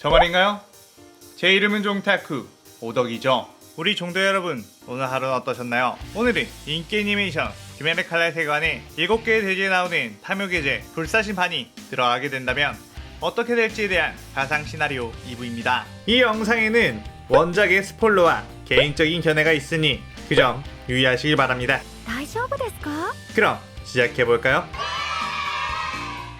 저 말인가요? 제 이름은 종타쿠 오덕이죠. 우리 종도 여러분 오늘 하루는 어떠셨나요? 오늘은 인기 애니메이션 김연의 칼날 세관에 7개의 대지에 나오는 탐욕계제 불사신 판이 들어가게 된다면 어떻게 될지에 대한 가상 시나리오 2부입니다. 이 영상에는 원작의 스포일러와 개인적인 견해가 있으니 그 점 유의하시기 바랍니다. 大丈夫ですか 그럼 시작해볼까요?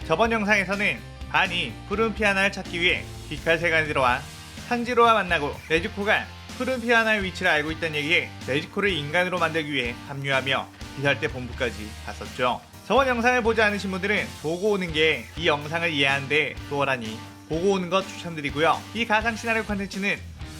저번 영상에서는 반이 푸른 피아나를 찾기 위해 빛깔 세간에 들어와 탄지로와 만나고 네즈코가 푸른 피아나의 위치를 알고 있다는 얘기에 네즈코를 인간으로 만들기 위해 합류하며 비살대 본부까지 갔었죠. 저번 영상을 보지 않으신 분들은 보고 오는 게 이 영상을 이해하는데 수월하니 보고 오는 것 추천드리고요. 이 가상 시나리오 컨텐츠는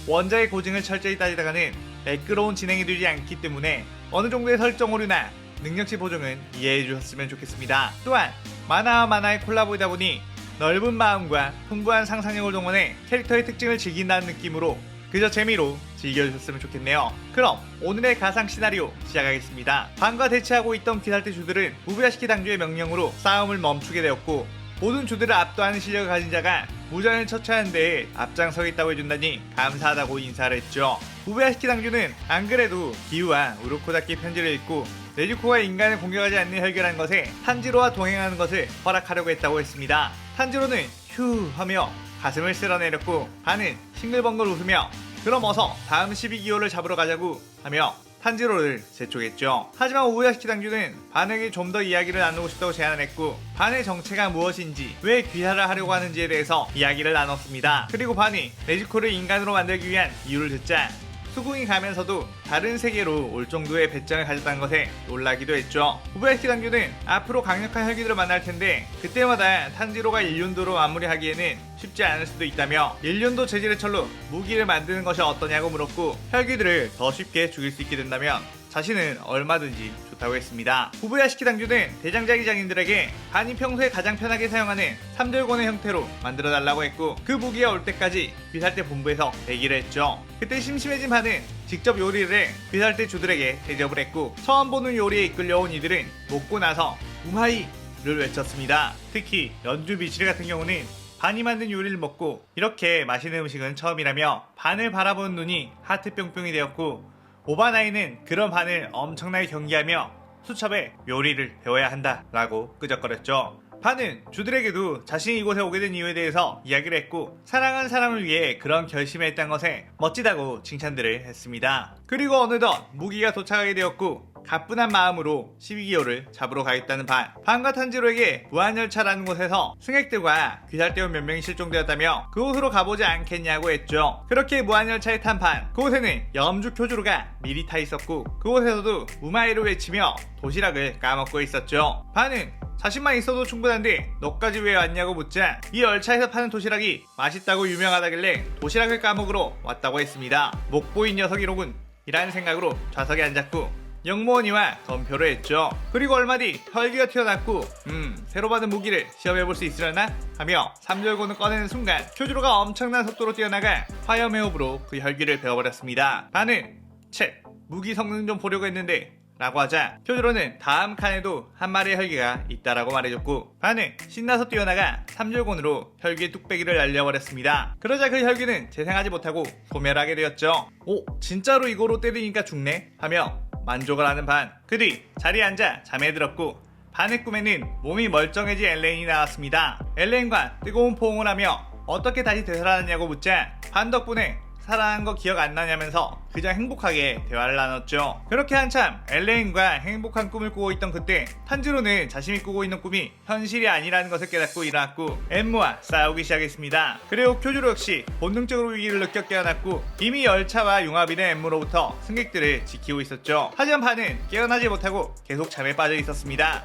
원작의 고증을 철저히 따지다가는 매끄러운 진행이 되지 않기 때문에 어느 정도의 설정 오류나 능력치 보정은 이해해 주셨으면 좋겠습니다. 또한 만화와 만화의 콜라보이다 보니 넓은 마음과 풍부한 상상력을 동원해 캐릭터의 특징을 즐긴다는 느낌으로 그저 재미로 즐겨주셨으면 좋겠네요. 그럼 오늘의 가상 시나리오 시작하겠습니다. 반과 대치하고 있던 귀살대 주들은 무비아시키 당주의 명령으로 싸움을 멈추게 되었고 모든 주들을 압도하는 실력을 가진 자가 무전을 처치하는 데에 앞장서겠다고 해준다니 감사하다고 인사를 했죠. 부베아시키 당주는 안 그래도 기우와 우르코다키 편지를 읽고 네즈코가 인간을 공격하지 않는 혈결한 것에 탄지로와 동행하는 것을 허락하려고 했다고 했습니다. 탄지로는 휴 하며 가슴을 쓸어내렸고 반은 싱글벙글 웃으며 그럼 어서 다음 12기호를 잡으러 가자고 하며 탄지로를 재촉했죠. 하지만 오부야시키 당주는 반에게 좀 더 이야기를 나누고 싶다고 제안을 했고 반의 정체가 무엇인지 왜 귀사를 하려고 하는지에 대해서 이야기를 나눴습니다. 그리고 반이 네즈코를 인간으로 만들기 위한 이유를 듣자 수긍이 가면서도 다른 세계로 올 정도의 배짱을 가졌다는 것에 놀라기도 했죠. 오부야시키 당주는 앞으로 강력한 혈기들을 만날 텐데 그때마다 탄지로가 일륜도로 마무리하기에는 쉽지 않을 수도 있다며 일륜도 재질의 철로 무기를 만드는 것이 어떠냐고 물었고 혈기들을 더 쉽게 죽일 수 있게 된다면 자신은 얼마든지 좋다고 했습니다. 후부야시키 당주는 대장자기 장인들에게 반이 평소에 가장 편하게 사용하는 3절권의 형태로 만들어 달라고 했고 그 무기가 올 때까지 귀살대 본부에서 대기를 했죠. 그때 심심해진 반은 직접 요리를 해 귀살대 주들에게 대접을 했고 처음 보는 요리에 이끌려온 이들은 먹고 나서 우마이 를 외쳤습니다. 특히 연주 미실 같은 경우는 반이 만든 요리를 먹고 이렇게 맛있는 음식은 처음이라며 반을 바라보는 눈이 하트 뿅뿅이 되었고 오바나이는 그런 반을 엄청나게 경계하며 수첩에 요리를 배워야 한다 라고 끄적거렸죠. 반은 주들에게도 자신이 이곳에 오게 된 이유에 대해서 이야기를 했고 사랑한 사람을 위해 그런 결심을 했다는 것에 멋지다고 칭찬들을 했습니다. 그리고 어느덧 무기가 도착하게 되었고 가뿐한 마음으로 12기호를 잡으러 가겠다는 반. 반과 탄지로에게 무한열차라는 곳에서 승객들과 귀살대원 몇 명이 실종되었다며 그곳으로 가보지 않겠냐고 했죠. 그렇게 무한열차에 탄 반. 그곳에는 염주 표주로가 미리 타 있었고 그곳에서도 우마이를 외치며 도시락을 까먹고 있었죠. 반은 자신만 있어도 충분한데 너까지 왜 왔냐고 묻자 이 열차에서 파는 도시락이 맛있다고 유명하다길래 도시락을 까먹으러 왔다고 했습니다. 목 보인 녀석이로군 이라는 생각으로 좌석에 앉았고 영무원이와 검표를 했죠. 그리고 얼마 뒤 혈기가 튀어났고 음 새로 받은 무기를 시험해볼 수 있으려나? 하며 삼절곤을 꺼내는 순간 표주로가 엄청난 속도로 뛰어나가 화염해옵으로 그 혈기를 베어버렸습니다. 반은 채 무기 성능 좀 보려고 했는데 라고 하자 표주로는 다음 칸에도 한 마리의 혈기가 있다라고 말해줬고 반은 신나서 뛰어나가 삼절곤으로 혈기의 뚝배기를 날려버렸습니다. 그러자 그 혈기는 재생하지 못하고 소멸하게 되었죠. 오 진짜로 이거로 때리니까 죽네 하며 만족을 하는 반. 그 뒤 자리에 앉아 잠에 들었고 반의 꿈에는 몸이 멀쩡해진 엘레인이 나왔습니다. 엘레인과 뜨거운 포옹을 하며 어떻게 다시 되살아났냐고 묻자 반 덕분에 살아난 거 기억 안 나냐면서 그저 행복하게 대화를 나눴죠. 그렇게 한참 엘레인과 행복한 꿈을 꾸고 있던 그때 탄지로는 자신이 꾸고 있는 꿈이 현실이 아니라는 것을 깨닫고 일어났고 엠무와 싸우기 시작했습니다. 그리고 쿄주로 역시 본능적으로 위기를 느껴 깨어났고 이미 열차와 융합이 된 엠무로부터 승객들을 지키고 있었죠. 하지만 반은 깨어나지 못하고 계속 잠에 빠져 있었습니다.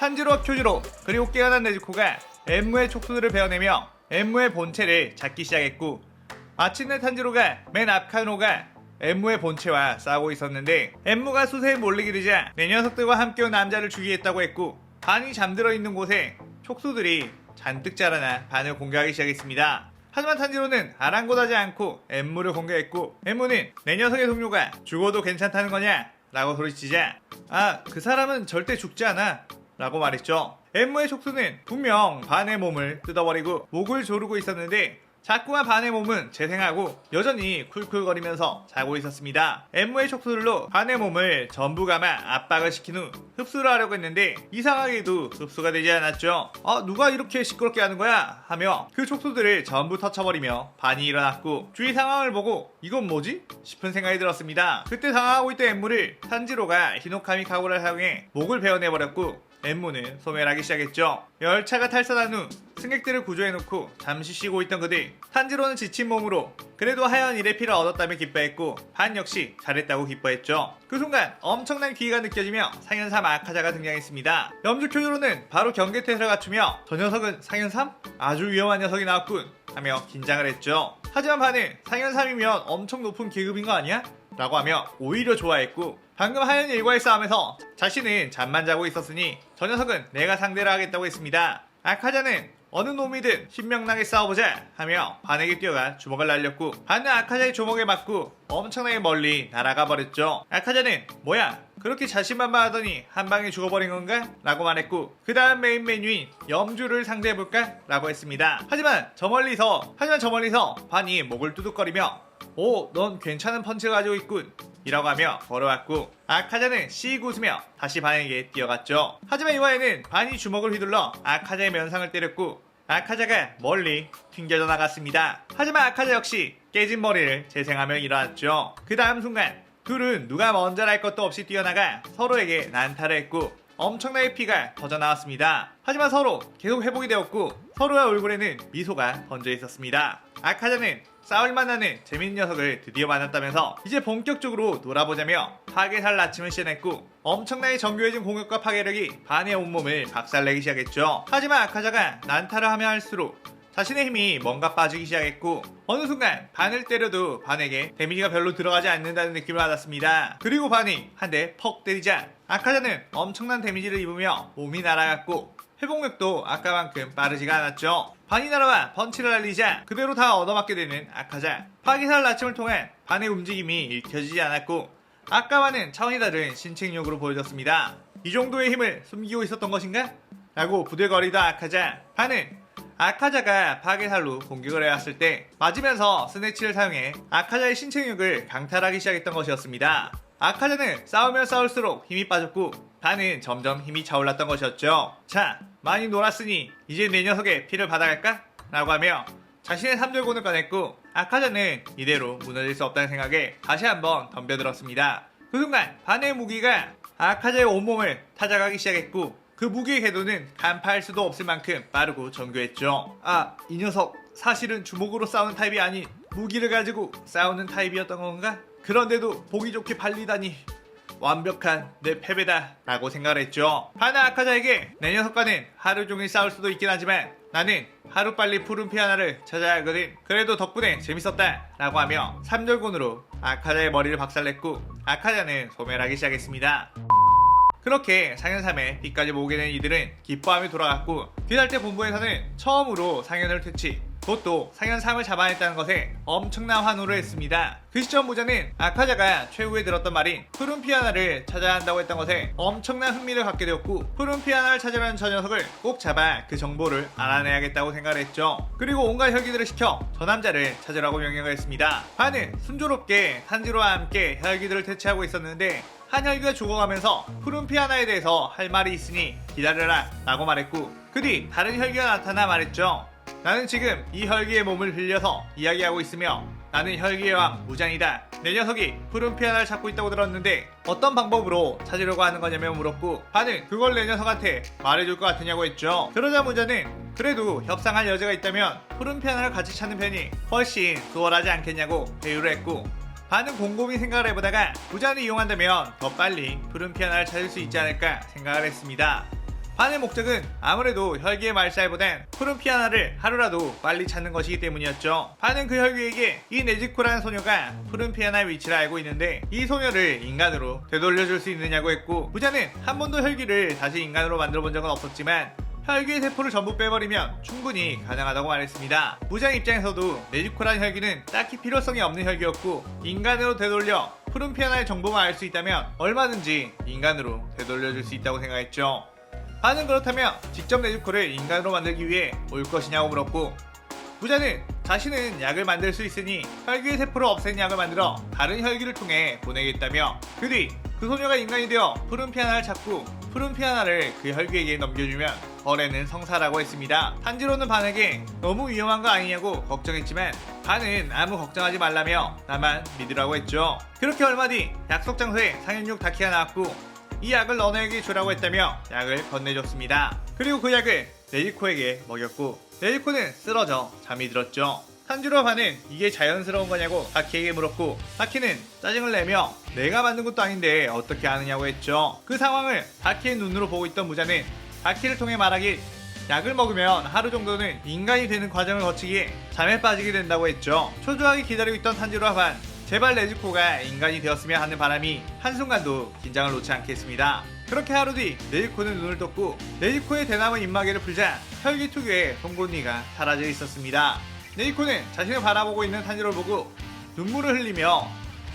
탄지로와 쿄주로 그리고 깨어난 네즈코가 엠무의 촉수들을 베어내며 엠무의 본체를 잡기 시작했고 마침내 탄지로가 맨 앞 카노가 엠무의 본체와 싸우고 있었는데 엠무가 수세에 몰리게 되자 내 녀석들과 함께 온 남자를 죽이겠다고 했고 반이 잠들어 있는 곳에 촉수들이 잔뜩 자라나 반을 공격하기 시작했습니다. 하지만 탄지로는 아랑곳하지 않고 엠무를 공격했고 엠무는 내 녀석의 동료가 죽어도 괜찮다는 거냐? 라고 소리치자 아 그 사람은 절대 죽지 않아 라고 말했죠. 엠무의 촉수는 분명 반의 몸을 뜯어버리고 목을 조르고 있었는데 자꾸만 반의 몸은 재생하고 여전히 쿨쿨거리면서 자고 있었습니다. 엠무의 촉수들로 반의 몸을 전부 감아 압박을 시킨 후 흡수를 하려고 했는데 이상하게도 흡수가 되지 않았죠. 아 누가 이렇게 시끄럽게 하는 거야? 하며 그 촉수들을 전부 터쳐버리며 반이 일어났고 주위 상황을 보고 이건 뭐지? 싶은 생각이 들었습니다. 그때 당황하고 있던 엠무를 산지로가 히노카미 카고를 사용해 목을 베어내버렸고 엠무는 소멸 하기 시작했죠. 열차가 탈선한 후 승객들을 구조해놓고 잠시 쉬고 있던 그들 탄지로는 지친 몸으로 그래도 하얀 일의 피를 얻었다며 기뻐했고 반 역시 잘했다고 기뻐했죠. 그 순간 엄청난 기회가 느껴지며 상현삼 아카자가 등장했습니다. 염주교조로는 바로 경계태세를 갖추며 저 녀석은 상현삼? 아주 위험한 녀석이 나왔군 하며 긴장을 했죠. 하지만 반은 상현삼이면 엄청 높은 계급인 거 아니야? 라고 하며 오히려 좋아했고 방금 하연 일과의 싸움에서 자신은 잠만 자고 있었으니 저 녀석은 내가 상대를 하겠다고 했습니다. 아카자는 어느 놈이든 신명나게 싸워보자 하며 반에게 뛰어가 주먹을 날렸고 반은 아카자의 주먹에 맞고 엄청나게 멀리 날아가 버렸죠. 아카자는 뭐야 그렇게 자신만만하더니 한 방에 죽어버린 건가? 라고 말했고 그 다음 메인 메뉴인 염주를 상대해볼까? 라고 했습니다. 하지만 저 멀리서 하지만 저 멀리서 반이 목을 두둑거리며 오, 넌 괜찮은 펀치를 가지고 있군. 이라고 하며 걸어왔고 아카자는 씩 웃으며 다시 반에게 뛰어갔죠. 하지만 이번에는 반이 주먹을 휘둘러 아카자의 면상을 때렸고 아카자가 멀리 튕겨져 나갔습니다. 하지만 아카자 역시 깨진 머리를 재생하며 일어났죠. 그 다음 순간 둘은 누가 먼저 할 것도 없이 뛰어나가 서로에게 난타를 했고 엄청나게 피가 터져 나왔습니다. 하지만 서로 계속 회복이 되었고 서로의 얼굴에는 미소가 번져 있었습니다. 아카자는 싸울 만 하는 재밌는 녀석을 드디어 만났다면서 이제 본격적으로 놀아보자며 파괴살 낮춤을 시전했고 엄청나게 정교해진 공격과 파괴력이 반의 온몸을 박살내기 시작했죠. 하지만 아카자가 난타를 하면 할수록 자신의 힘이 뭔가 빠지기 시작했고 어느 순간 반을 때려도 반에게 데미지가 별로 들어가지 않는다는 느낌을 받았습니다. 그리고 반이 한 대 퍽 때리자 아카자는 엄청난 데미지를 입으며 몸이 날아갔고 회복력도 아까만큼 빠르지가 않았죠. 반이 날아와 펀치를 날리자 그대로 다 얻어맞게 되는 아카자. 파기살 낮춤을 통해 반의 움직임이 읽혀지지 않았고 아까와는 차원이 다른 신체력으로 보여졌습니다. 이 정도의 힘을 숨기고 있었던 것인가? 라고 부들거리다 아카자. 반은 아카자가 파괴살로 공격을 해왔을 때 맞으면서 스네치를 사용해 아카자의 신체력을 강탈하기 시작했던 것이었습니다. 아카자는 싸우면 싸울수록 힘이 빠졌고 반은 점점 힘이 차올랐던 것이었죠. 자, 많이 놀았으니 이제 내 녀석의 피를 받아갈까? 라고 하며 자신의 삼돌곤을 꺼냈고 아카자는 이대로 무너질 수 없다는 생각에 다시 한번 덤벼들었습니다. 그 순간 반의 무기가 아카자의 온몸을 찾아가기 시작했고 그 무기의 궤도는 간파할 수도 없을 만큼 빠르고 정교했죠. 아, 이 녀석 사실은 주먹으로 싸우는 타입이 아닌 무기를 가지고 싸우는 타입이었던 건가? 그런데도 보기 좋게 발리다니 완벽한 내 패배다 라고 생각을 했죠. 하나 아카자에게 내 녀석과는 하루 종일 싸울 수도 있긴 하지만 나는 하루빨리 푸른 피아나를 찾아야 하거든. 그래도 덕분에 재밌었다 라고 하며 삼절곤으로 아카자의 머리를 박살냈고 아카자는 소멸하기 시작했습니다. 그렇게 상현삼에 빛까지 모으게 된 이들은 기뻐하며 돌아갔고 뒤달대 본부에서는 처음으로 상현을 퇴치 그것도 상현3을 잡아냈다는 것에 엄청난 환호를 했습니다. 그 시점 모자는 아카자가 최후에 들었던 말인 푸른 피아나를 찾아야 한다고 했던 것에 엄청난 흥미를 갖게 되었고 푸른 피아나를 찾으려는 저 녀석을 꼭 잡아 그 정보를 알아내야겠다고 생각을 했죠. 그리고 온갖 혈기들을 시켜 저 남자를 찾으라고 명령을 했습니다. 반은 순조롭게 탄지로와 함께 혈기들을 퇴치하고 있었는데 한 혈기가 죽어가면서 푸른 피아나에 대해서 할 말이 있으니 기다려라 라고 말했고 그 뒤 다른 혈기가 나타나 말했죠. 나는 지금 이 혈기의 몸을 흘려서 이야기하고 있으며 나는 혈기의 왕 무장이다. 내 녀석이 푸른 피아나를 찾고 있다고 들었는데 어떤 방법으로 찾으려고 하는 거냐며 물었고 반은 그걸 내 녀석한테 말해줄 것 같으냐고 했죠. 그러자 무자는 그래도 협상할 여지가 있다면 푸른 피아나를 같이 찾는 편이 훨씬 수월하지 않겠냐고 회유를 했고 반은 곰곰이 생각을 해보다가 무자를 이용한다면 더 빨리 푸른 피아나를 찾을 수 있지 않을까 생각을 했습니다. 반의 목적은 아무래도 혈기의 말살보단 푸른 피아나를 하루라도 빨리 찾는 것이기 때문이었죠. 반은 그 혈기에게 이 네지코라는 소녀가 푸른 피아나의 위치를 알고 있는데 이 소녀를 인간으로 되돌려줄 수 있느냐고 했고 부자는 한 번도 혈기를 다시 인간으로 만들어 본 적은 없었지만 혈기의 세포를 전부 빼버리면 충분히 가능하다고 말했습니다. 무장 입장에서도 네지코라는 혈기는 딱히 필요성이 없는 혈기였고 인간으로 되돌려 푸른 피아나의 정보만 알 수 있다면 얼마든지 인간으로 되돌려줄 수 있다고 생각했죠. 반은 그렇다며 직접 네즈코를 인간으로 만들기 위해 올 것이냐고 물었고 부자는 자신은 약을 만들 수 있으니 혈기의 세포를 없앤 약을 만들어 다른 혈기를 통해 보내겠다며 그 뒤 그 소녀가 인간이 되어 푸른 피아나를 찾고 푸른 피아나를 그 혈기에게 넘겨주면 거래는 성사라고 했습니다. 탄지로는 반에게 너무 위험한 거 아니냐고 걱정했지만 반은 아무 걱정하지 말라며 나만 믿으라고 했죠. 그렇게 얼마 뒤 약속 장소에 상현육 다키가 나왔고 이 약을 너네에게 주라고 했다며 약을 건네줬습니다. 그리고 그 약을 네지코에게 먹였고 네지코는 쓰러져 잠이 들었죠. 탄지로와 반은 이게 자연스러운 거냐고 다키에게 물었고 다키는 짜증을 내며 내가 만든 것도 아닌데 어떻게 아느냐고 했죠. 그 상황을 다키의 눈으로 보고 있던 무자는 다키를 통해 말하길 약을 먹으면 하루 정도는 인간이 되는 과정을 거치기에 잠에 빠지게 된다고 했죠. 초조하게 기다리고 있던 탄지로와 반 제발 네즈코가 인간이 되었으면 하는 바람이 한순간도 긴장을 놓지 않겠습니다. 그렇게 하루 뒤 네즈코는 눈을 떴고 네즈코의 대나무 입마개를 풀자 혈기 특유의 송곳니가 사라져 있었습니다. 네즈코는 자신을 바라보고 있는 탄지로를 보고 눈물을 흘리며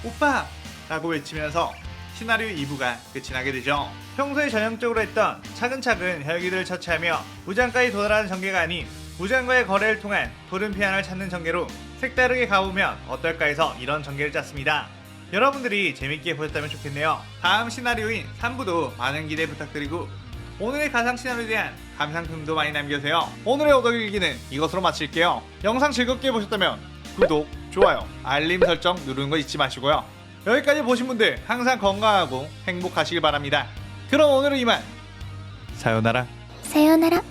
오빠! 라고 외치면서 시나리오 2부가 끝이 나게 되죠. 평소에 전형적으로 했던 차근차근 혈기들을 처치하며 무장까지 도달하는 전개가 아닌 무장과의 거래를 통한 푸른 피안을 찾는 전개로 색다르게 가보면 어떨까 해서 이런 전개를 짰습니다. 여러분들이 재밌게 보셨다면 좋겠네요. 다음 시나리오인 3부도 많은 기대 부탁드리고 오늘의 가상 시나리오에 대한 감상평도 많이 남겨주세요. 오늘의 오덕일기는 이것으로 마칠게요. 영상 즐겁게 보셨다면 구독, 좋아요, 알림 설정 누르는 거 잊지 마시고요. 여기까지 보신 분들 항상 건강하고 행복하시길 바랍니다. 그럼 오늘은 이만 사요나라. さようなら。